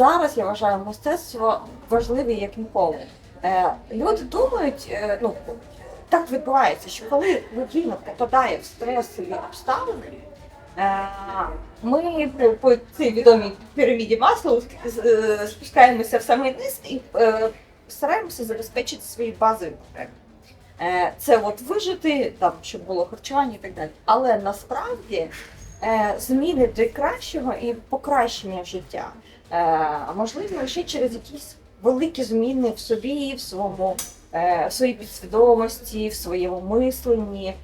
зараз я вважаю мистецтво важливе як ніколи. Е, люди думають, е, ну так відбувається, що коли людина попадає в стресові обставини, е, ми по, цій відомій піраміді Маслоу е, спускаємося в самий низ і е, стараємося забезпечити свої базові потреби. Е, Це от вижити, там, щоб було харчування і так далі. Але насправді е, зміни до кращого і покращення життя е, можливо, лише через якісь великі зміни в собі, в своєму е, в своїй підсвідомості, в своєму мисленні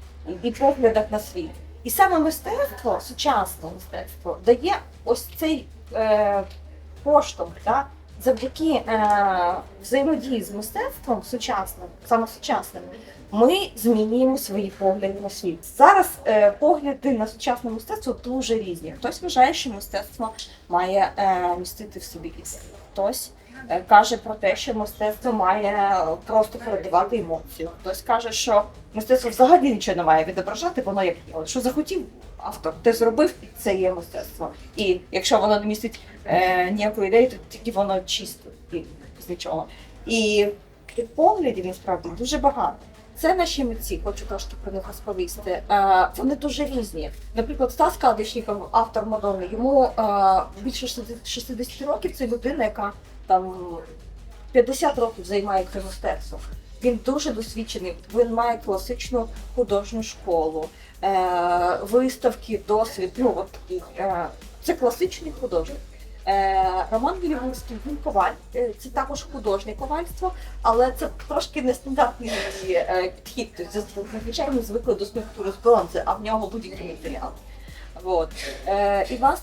і поглядах на світ. І саме мистецтво, сучасне мистецтво, дає ось цей е, поштовх, да? Завдяки е, взаємодії з мистецтвом сучасним, саме сучасним, ми змінюємо свої погляди на світ. Зараз е, погляди на сучасне мистецтво дуже різні. Хтось вважає, що мистецтво має е, містити в собі істину. Хтось е, каже про те, що мистецтво має просто передавати емоцію. Хтось каже, що мистецтво взагалі нічого не має відображати, воно як. Що захотів автор, ти зробив, це є мистецтво. І якщо воно не містить е, ніякої ідеї, то тоді воно чисто і з нічого. І поглядів насправді дуже багато. Це наші митці, хочу трошки про них розповісти. Е, вони дуже різні. Наприклад, Стас Кадишніков, автор Мадонни, йому е, більше 60 60 років. Це людина, яка там 50 років займається мистецтвом. Він дуже досвідчений. Він має класичну художню школу, е, виставки, досвід. Ну от. Е, це класичний художник. Е, Роман Вілівурський, він коваль. Е, Це також художнє ковальство, але це трошки нестандартний е, підхід. Тобто, Зазвичай ми звикли до скульптури з бронзи, а в нього будь-який матеріал. От. Е, Іван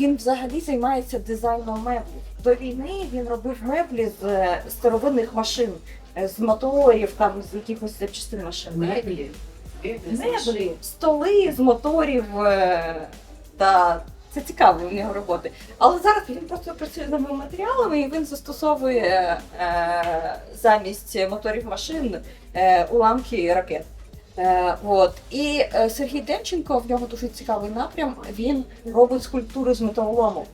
він взагалі займається дизайном меблів. До війни він робив меблі з старовинних машин, з моторів, там, з якихось запчастин машин. Меблі. Меблі, столи з моторів. Та це цікаві у нього роботи. Але зараз він просто працює з новими матеріалами і він застосовує е, замість моторів машин е, уламки ракет. Е, от. І е, Сергій Демченко, в нього дуже цікавий напрям. Він робить скульптури з металолому.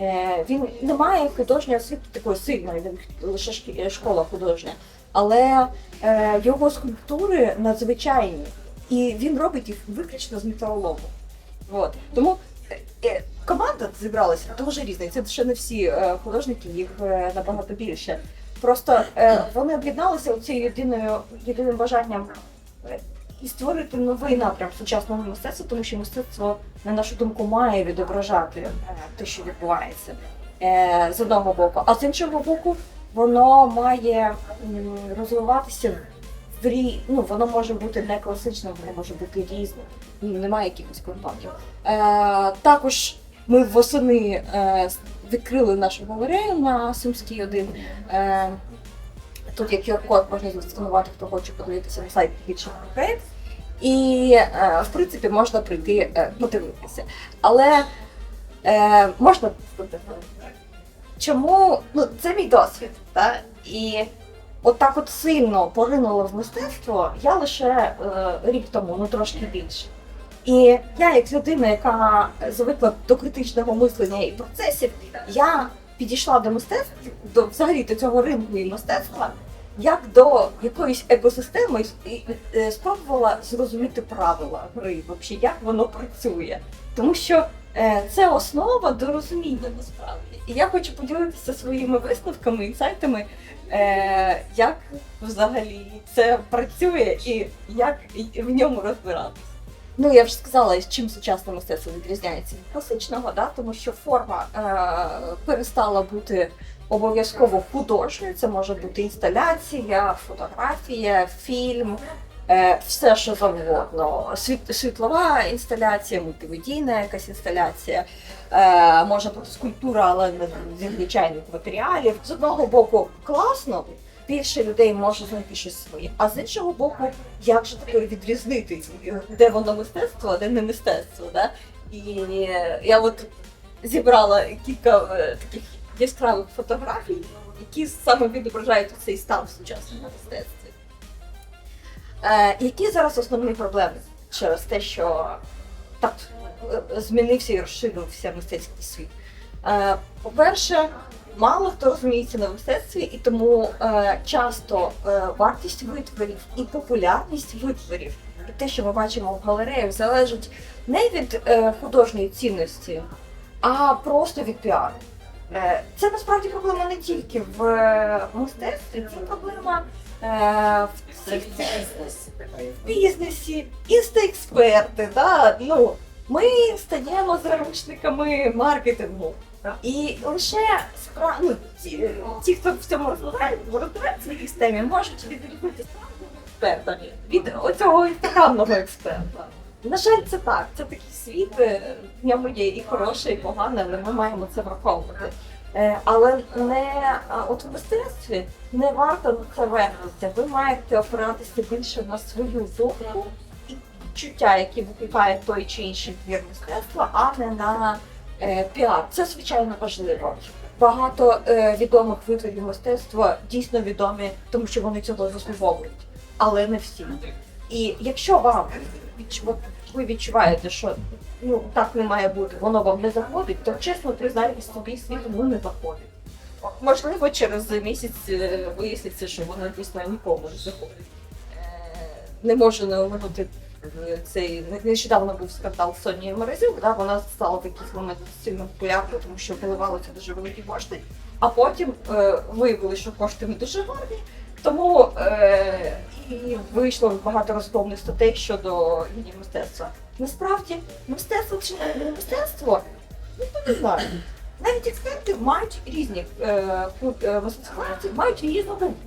Е, він не має художньої освіти такої сильної, він лише школа художня. Але е, його скульптури надзвичайні. І він робить їх виключно з металолому. От. Тому е, е, команда зібралася дуже різна. Це ще не всі е, художники, їх е, набагато більше. Просто е, вони об'єдналися цією єдиною єдиним бажанням е, і створити новий напрям сучасного мистецтва, тому що мистецтво, на нашу думку, має відображати е, те, що відбувається е, з одного боку, а з іншого боку, воно має розвиватися рі... ну, воно може бути не класичним, воно може бути різним. Ну, Немає якихось контактів. Е, також ми восени е, відкрили нашу галерею на Сумській 1. Е, тут є QR-код, можна засканувати, хто хоче подивитися на сайт більше. І, е, в принципі, можна прийти е, подивитися. Але е, можна чому ну, це мій досвід, так? І от от сильно поринула в мистецтво я лише е, рік тому, ну трошки більше. І я, як людина, яка звикла до критичного мислення і процесів, я підійшла до мистецтва, до взагалі до цього ринку і мистецтва, як до якоїсь екосистеми і, е, спробувала зрозуміти правила гри, взагалі, як воно працює. Тому що це основа до розуміння насправді. І я хочу поділитися своїми висновками, інсайтами, е, як взагалі це працює і як в ньому розбиратися. Ну, я вже сказала, чим сучасне мистецтво відрізняється від класичного, да? тому що форма е, перестала бути обов'язково художньою. Це може бути інсталяція, фотографія, фільм, е, все що завгодно. Світ, світлова інсталяція, мультимедійна якась інсталяція, е, може бути скульптура, але не зі звичайних матеріалів. З одного боку, класно. Більше людей може знайти щось своє. А з іншого боку, як же таке відрізнити, де воно мистецтво, а де не мистецтво. Да? І я от зібрала кілька е, таких яскравих фотографій, які саме відображають цей стан в сучасному мистецтві. Е, які зараз основні проблеми через те, що так е, змінився і розширився мистецький світ? Е, По-перше, мало хто розуміється на мистецтві, і тому часто вартість витворів і популярність витворів, і те, що ми бачимо в галереях, залежить не від художньої цінності, а просто від піару. Це насправді проблема не тільки в мистецтві, це проблема в цих в бізнесі, інстаексперти. Да? Ну, ми стаємо заручниками маркетингу. І лише спра... ну, ті, ті, хто в цьому розбирає- розбирається в якійсь темі, можуть відрізнити справжнього експерта від оцього інстаграмного експерта. На жаль, це так. Це такий світ, е, в ньому є і хороше, і погане, але ми маємо це враховувати. Е, Але не от в мистецтві не варто на це вертатися. Ви маєте опиратися більше на свою думку і чуття, які викликає той чи інший твір мистецтва, а не на е, піар. Це звичайно важливо. Багато е, відомих витворів мистецтва дійсно відомі, тому що вони цього заслуговують, але не всі. І якщо вам ви відчуваєте, що ну так не має бути, воно вам не заходить, то чесно признайтесь собі світу, не заходить. Можливо, через місяць е, виясниться, що воно дійсно нікому не заходить. Е, Не можу не е, цей нещодавно був скандал з Сонією Морозюк, да, вона стала в якийсь момент сильно популярною, тому що виливалися дуже великі кошти. А потім е, виявили, що кошти не дуже гарні, тому е, і вийшло багато розгромних статей щодо її мистецтва. Насправді, мистецтво чи не мистецтво, ніхто не знає. Навіть експерти мають різні е, е, мистецтвознавці мають різну думку.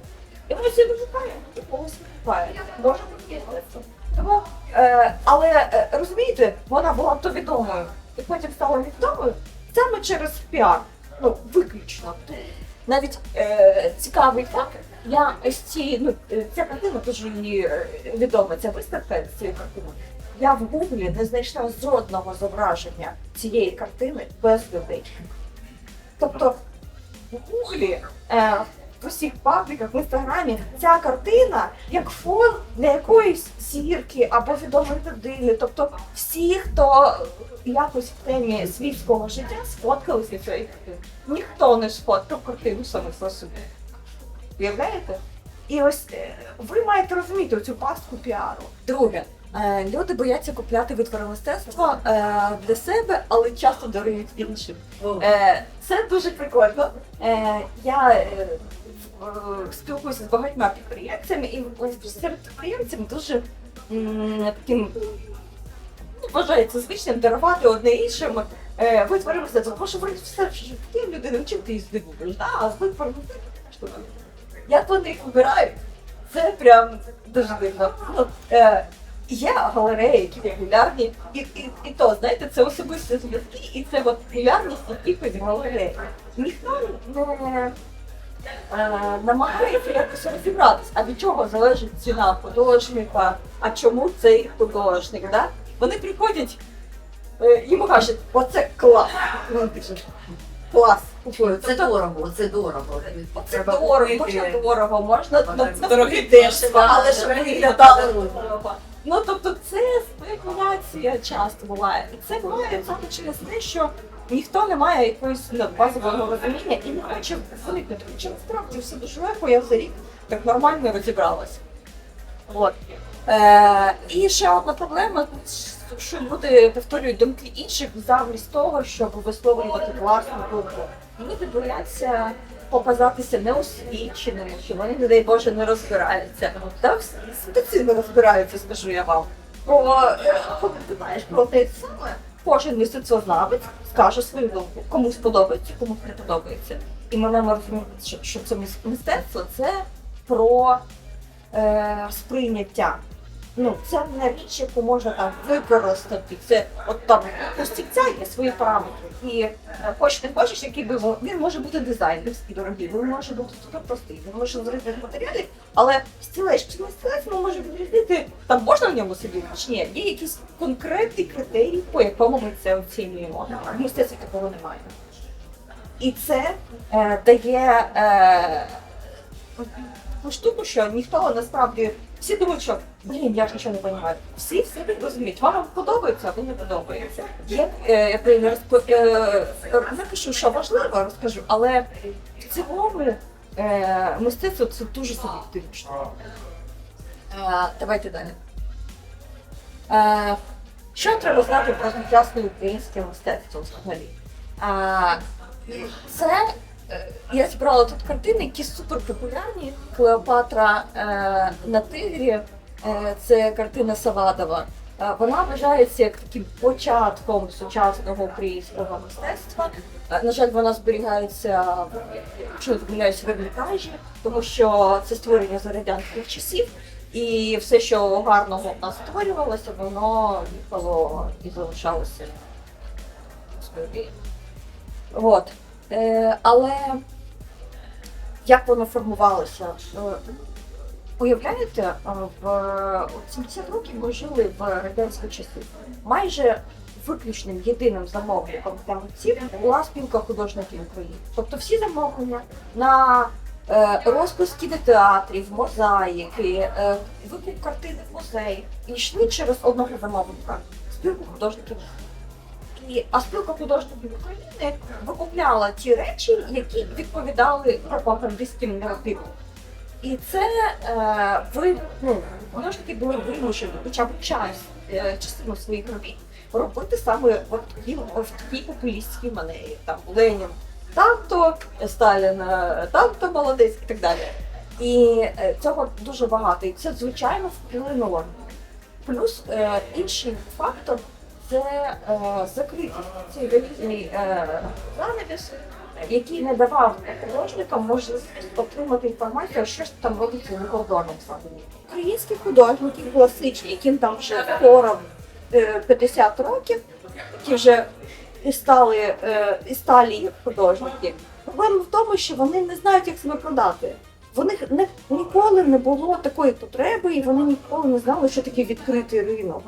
І вони всі виживають, і когось виживають. Може бути мистецтво. Тому, е, але е, розумієте, вона була то відомою, і потім стала невідомою саме через піар. Ну, виключно. Навіть е, цікавий факт. Я ось ці, ну, е, ця картина дуже її е, відома, ця виставка цієї картини. Я в гуглі не знайшла жодного зображення цієї картини без людей. Тобто в гуглі, е, в усіх пабліках, в інстаграмі ця картина як фон для якоїсь зірки або відомої людини. Тобто всі, хто якось в темі світського життя сфоткалися цієї. Ніхто не сфоткав картину саме за собі. Уявляєте? І ось е, ви маєте розуміти цю пастку піару. Друге, люди бояться купляти витвори мистецтва е, для себе, але часто дарують іншим. Е, Це дуже прикольно. Е, Я е, спілкуюся з багатьма підприємцями, і серед підприємців дуже таким ну, вважається звичним дарувати одне іншим е, витвори мистецтва. Тому що все в житті людини, чим ти її здивуєш, а з витворами мистецтва. Як вони їх вибирають, це прям дуже дивно. Є галереї, які регулярні, і, і, і то, знаєте, це особисті зв'язки, і це от регулярність якихось галерей. Ніхто не е, намагається якось розібратись, а від чого залежить ціна художника, а чому цей художник. Да? Вони приходять, е, йому кажуть, оце клас. Ну, ти ж, клас. Купую. Це дорого, це дорого. Це дорого, можна дорого, можна ну, дешево, дешево, але але виглядало дорого. Ну тобто це спекуляція часто буває. Це буває саме через те, що ніхто не має якогось ну, базового розуміння і не хоче зникнути. Хоча насправді все дуже легко, я за рік так нормально розібралася. От. Е, і ще одна проблема, що люди повторюють думки інших замість того, щоб висловлювати власну думку. Люди бояться показатися неосвіченими, що вони, не дай Боже, не розбираються. Та всі не розбираються, скажу я вам. Бо е, коли ти знаєш про те саме, кожен мистецтвознавець скаже свою думку, комусь подобається, комусь не подобається. І ми маємо розуміти, що, це мис- мистецтво це про е, сприйняття. Ну, це не річ, яку можна там використати. Це от там у стільця є свої параметри. І е, хоч не хочеш, який би він- може бути дизайнерський дорогий, він може бути супер простий, він може з різних матеріалів, але стілець чи не стілець ми можемо відрізнити, там можна в ньому сидіти чи ні. Є якийсь конкретний критерій, по якому ми це оцінюємо. В мистецтві такого немає. І це е, дає е, ну, штуку, що ніхто насправді Всі думають, що блін, я ж нічого не розумію. Всі все розуміють. Вам подобається, або не подобається. Е, я не розп... е, напишу, що важливо, розкажу, але в цілому е, мистецтво це дуже суб'єктивно. Е, давайте далі. Е, що треба знати про сучасне українське мистецтво взагалі? Е, це е, я зібрала тут картини, які суперпопулярні. Клеопатра е, на тигрі е, це картина Савадова. Е, Вона вважається як таким початком сучасного українського мистецтва. Е, На жаль, вона зберігається, якщо помиляюсь, в Ермітажі, тому що це створення за радянських часів. І все, що гарного в нас створювалося, воно їхало і залишалося. От. Е, але як воно формувалося? Е, Уявляєте, е, в 70 років ми жили в радянські часи. Майже виключним єдиним замовником митців була спілка художників України. Тобто всі замовлення на розпис кінотеатрів, мозаїки, викуп картини в музеї йшли через одного замовника спілку художників. І, а спілка художників України викупляла ті речі, які відповідали пропагандистським наративам. І це е, ви, ну, художники були вимушені хоча б час, е, частину своїх робіт робити саме в такій, в такій популістській манері. Там Ленін там-то, Сталін е, там-то молодець і так далі. І е, цього дуже багато. І це, звичайно, вплинуло. Плюс е, інший фактор це е, закритість, цей релігійний е, занавіс, який не давав художникам можливість отримати інформацію, що ж там робиться за кордоном саме. Українські художники класичні, яким там вже скоро е, 50 років, які вже і стали е, і сталі художники. Проблема в тому, що вони не знають, як себе продати. В них не, ніколи не було такої потреби, і вони ніколи не знали, що таке відкритий ринок.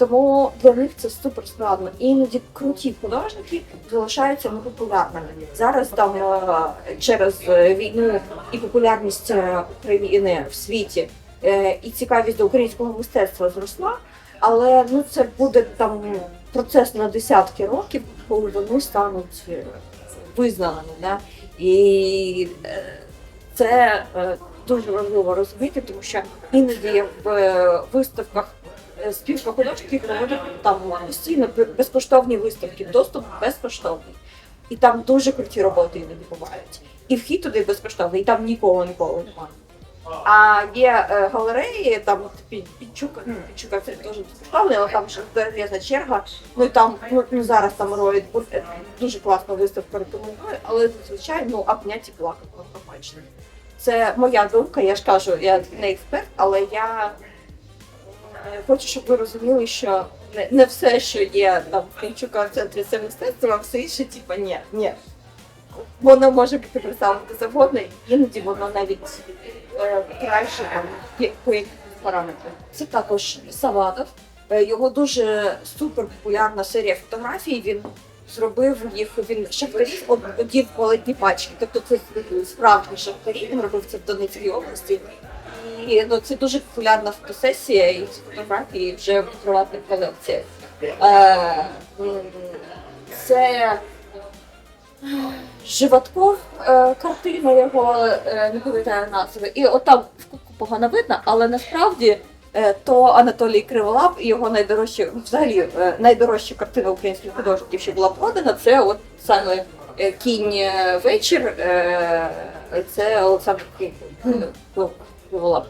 Тому для них це супер складно. І іноді круті художники залишаються непопулярними. Зараз там е, через війну і популярність е, України в світі е, і цікавість до українського мистецтва зросла. Але ну це буде там процес на десятки років, коли вони стануть визнаними. Да? І це дуже важливо розуміти, тому що іноді в виставках спілка художників проводять там постійно безкоштовні виставки, доступ безкоштовний. І там дуже круті роботи іноді бувають. І вхід туди безкоштовний, і там нікого ніколи немає. А є е, галереї, там під Підчука, ну Підчука це теж безкоштовний, але там ще величезна черга. Ну і там ну, ну зараз там роють е, дуже класна виставка рекомендую, але зазвичай ну обняті плакати. Це моя думка, я ж кажу, я не експерт, але я е, хочу, щоб ви розуміли, що не, не все, що є там в Пінчука в центрі це мистецтво, а все інше, типа, ні, ні. Воно може бути представити завгодно, іноді воно навіть е, краще там по якихось параметрах. Це також Саватов. Е, Його дуже супер популярна серія фотографій. Він зробив їх, він шахтарів од- одів палетні пачки. Тобто це справжні шахтарі, він робив це в Донецькій області. І ну, це дуже популярна фотосесія, і фотографії вже в приватних колекціях. Е, це Животков е, картина його е, не пам'ятаю назви. І от там погано видно, але насправді то Анатолій Криволап і його найдорожча, взагалі найдорожча картина українських художників, що була продана, це от саме кінь вечір. Це Олександр Кри- ну, Криволап.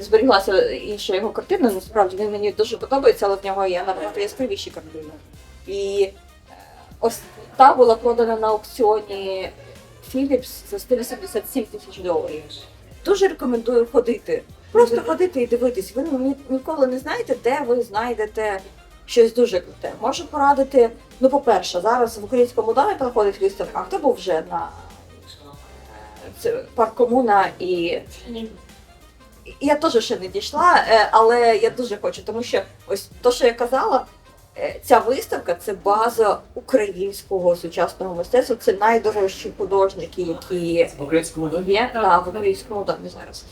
Зберіглася інша його картина. Насправді він мені дуже подобається, але в нього є набагато яскравіші картини. І е, ось та була продана на аукціоні Philips за 187 тисяч доларів. Дуже рекомендую ходити. Просто ходити і дивитись. Ви ні- ніколи не знаєте, де ви знайдете щось дуже круте. Можу порадити. Ну, по-перше, зараз в українському домі проходить виставка. А хто був вже на е, парк комуна і. Я теж ще не дійшла, е, але я дуже хочу, тому що ось то, що я казала, е, ця виставка це база українського сучасного мистецтва. Це найдорожчі художники, які В українському домі? є да, в українському домі зараз.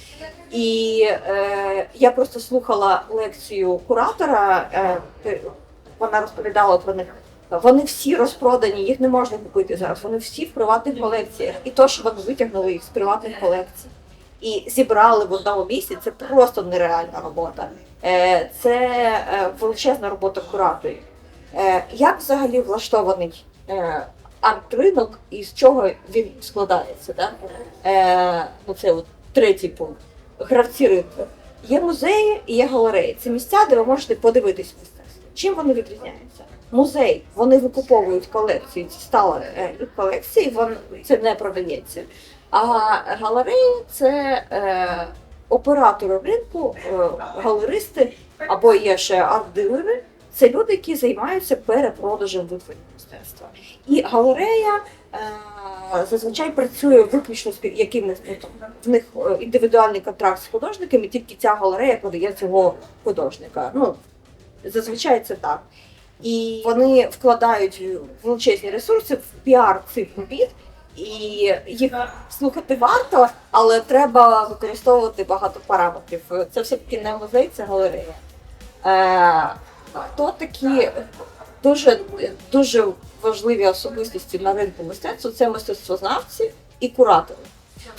І е, я просто слухала лекцію куратора. Е, вона розповідала про них. Вони всі розпродані, їх не можна купити зараз. Вони всі в приватних колекціях. І то, що вони витягнули їх з приватних колекцій і зібрали в одному місці, це просто нереальна робота. Е, це е, величезна робота кураторів. Е, як взагалі влаштований арт-ринок і з чого він складається? Да? Ну, це от третій пункт. Гравці ринку. Є музеї і є галереї. Це місця, де ви можете подивитись мистецтво. Чим вони відрізняються? Музей, вони викуповують колекції, це стала їх колекції, це не продається. А галереї це е, оператори ринку, е, галеристи або є ще арт-дилери. Це люди, які займаються перепродажем витворів мистецтва. І галерея е, зазвичай працює виключно з якимось в них е, індивідуальний контракт з художниками, тільки ця галерея продає цього художника. Ну, зазвичай це так. І вони вкладають величезні ресурси в піар цих робіт, і їх слухати варто, але треба використовувати багато параметрів. Це все-таки не музей, це галерея. Е, хто такі дуже, дуже важливі особистості на ринку мистецтва? Це мистецтвознавці і куратори.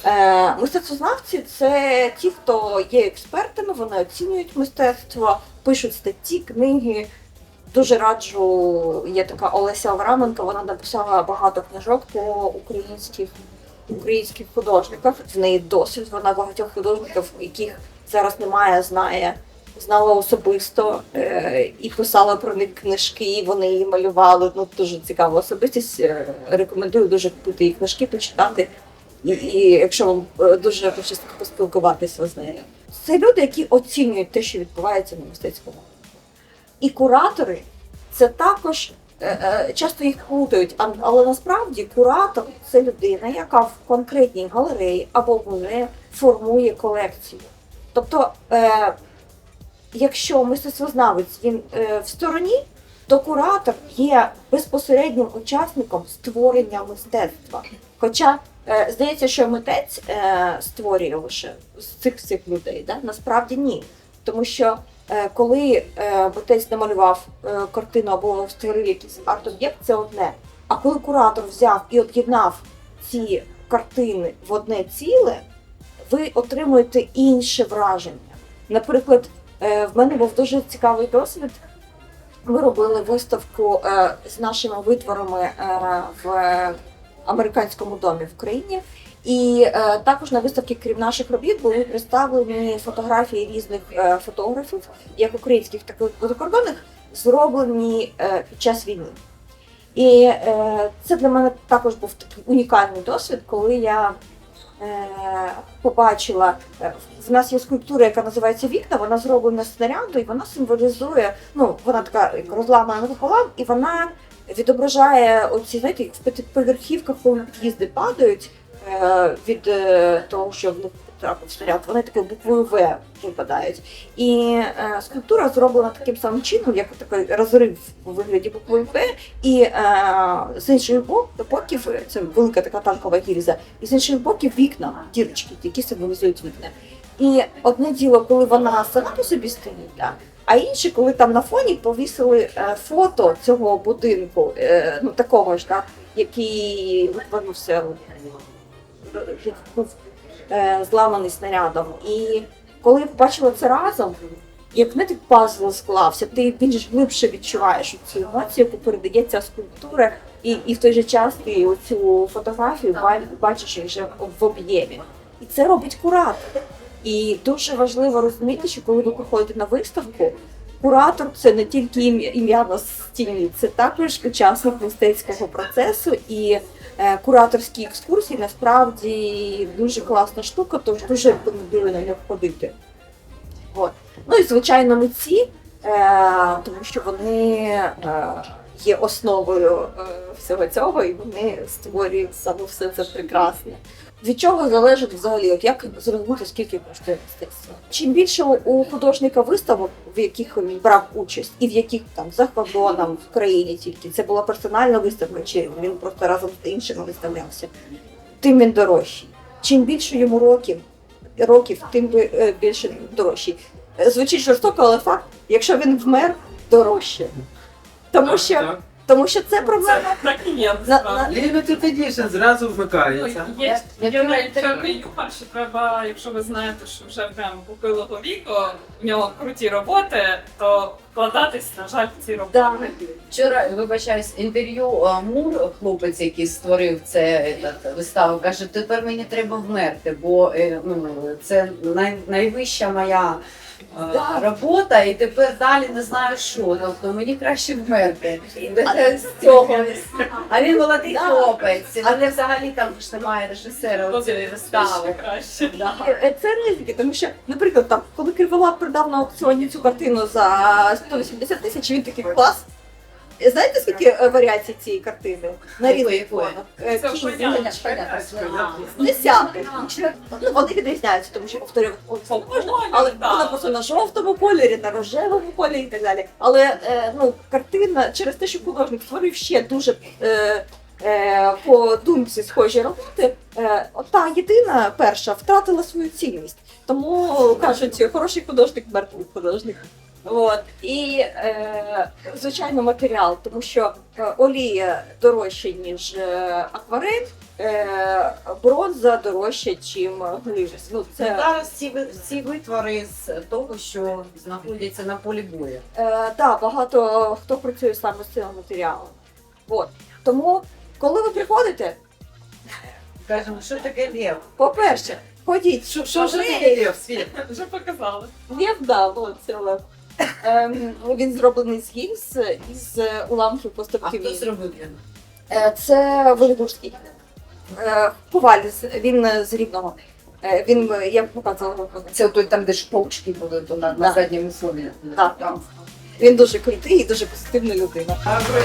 Е, мистецтвознавці це ті, хто є експертами, вони оцінюють мистецтво, пишуть статті, книги. Дуже раджу, є така Олеся Авраменко, вона написала багато книжок по українських, українських художниках. В неї досвід, вона багатьох художників, яких зараз немає, знає, знала особисто е, і писала про них книжки, вони її малювали. Ну, дуже цікава особистість. Е, Рекомендую дуже купити її книжки, почитати. І, якщо вам е, дуже хочеться поспілкуватися з нею. Це люди, які оцінюють те, що відбувається на мистецькому. І куратори це також е, е, часто їх плутають, але насправді куратор це людина, яка в конкретній галереї або музеї формує колекцію. Тобто, е, якщо мистецтвознавець він в стороні, то куратор є безпосереднім учасником створення мистецтва. Хоча здається, що митець створює лише з цих всіх людей, да? насправді ні. Тому що коли е, митець намалював е, картину або створив якийсь арт-об'єкт, це одне. А коли куратор взяв і об'єднав ці картини в одне ціле, ви отримуєте інше враження. Наприклад, е, в мене був дуже цікавий досвід. Ми робили виставку е, з нашими витворами е, в американському домі в Україні. І е, також на виставці, крім наших робіт, були представлені фотографії різних е, фотографів, як українських, так і закордонних, зроблені е, під час війни. І е, це для мене також був такий унікальний досвід, коли я е, побачила, е, в нас є скульптура, яка називається Вікна, вона зроблена снаряду, і вона символізує, ну, вона така розламана напополам, і вона відображає оці, знаєте, в п'ятиповерхівках, коли під'їзди падають від е, того, що в них потрапив снаряд, вони такою буквою В випадають. І е, скульптура зроблена таким самим чином, як такий розрив у вигляді букви В, і е, з інших бок- боків це велика така танкова гільза, і з інших боків вікна, дірочки, які символізують вікна. І одне діло, коли вона сама по собі стоїть, а інше, коли там на фоні повісили е, фото цього будинку, е, ну такого ж, да, який витворився, е, зламаний снарядом. І коли побачила це разом, як не так пазл склався, ти більш глибше відчуваєш цю емоцію, яку передає скульптура, і, і в той же час ти цю фотографію бачиш вже в об'ємі. І це робить куратор. І дуже важливо розуміти, що коли ви приходите на виставку, куратор це не тільки ім'я, на стіні, це також учасник мистецького процесу. І кураторські екскурсії насправді дуже класна штука, тож дуже рекомендую на них ходити. От. Ну і звичайно митці, е, тому що вони е, є основою е, всього цього, і вони створюють саме все це прекрасне. Від чого залежить взагалі, от як зрозуміти, скільки коштує мистецтво? Чим більше у художника виставок, в яких він брав участь, і в яких там за кордоном, в країні тільки це була персональна виставка, чи він просто разом з іншими виставлявся, тим він дорожчий. Чим більше йому років, років, тим би, е, більше дорожчий. Е, Звучить жорстоко, але факт, якщо він вмер, дорожче. Тому що, тому що це проблема. і є. На- насправді. Limited Edition зразу вмикається. Є, Я є думаю, навіть це- чорний юмор, що треба, якщо ви знаєте, що вже прям купилого віку, в нього круті роботи, то вкладатись, на жаль, в ці роботи. Да. Вчора, вибачаюсь, інтерв'ю а, Мур, хлопець, який створив це этот, виставу, каже, тепер мені треба вмерти, бо е, ну, це най, найвища моя Да. робота, і тепер далі не знаю що. Тобто мені краще вмерти. Е, з цього. А він молодий Да. хлопець, але взагалі там ж немає режисера у цієї вистави. Краще. Да. Е, Це ризики, тому що, наприклад, там, коли Криволап продав на аукціоні цю картину за 180 тисяч, він такий клас. І Знаєте, скільки е, варіацій цієї картини? На різних? Е, понятно. Десятки. Ну, вони відрізняються, тому що повторювати можна, але вона просто на жовтому кольорі, на рожевому кольорі і так далі. Але е, ну, картина через те, що художник створив ще дуже е, е, по думці схожі роботи, е, та єдина перша втратила свою цінність. Тому кажуть, хороший художник, мертвий художник. От. І е, звичайно матеріал, тому що е, олія дорожча, ніж е, акварель, е, бронза дорожча, ніж глина. Ну, це Зараз ці, ці витвори з того, що знаходяться на полі бою. Е, да, багато хто працює саме з цим матеріалом. От. Тому, коли ви приходите, Кажемо, що таке лев? по-перше, ходіть, що, Що ж таке лев, Світ? Вже показали. Лев, да, це лев. Ем, він зроблений з гільз із уламків уламків А хто зробив він? Е, Це Володимирський. Е, Коваль, він е, з рівного. Е, Він, е, я показувала його. Це той там, де ж паучки були, то на, на задньому фоні. Так. Він дуже крутий і дуже позитивна людина. Дякую.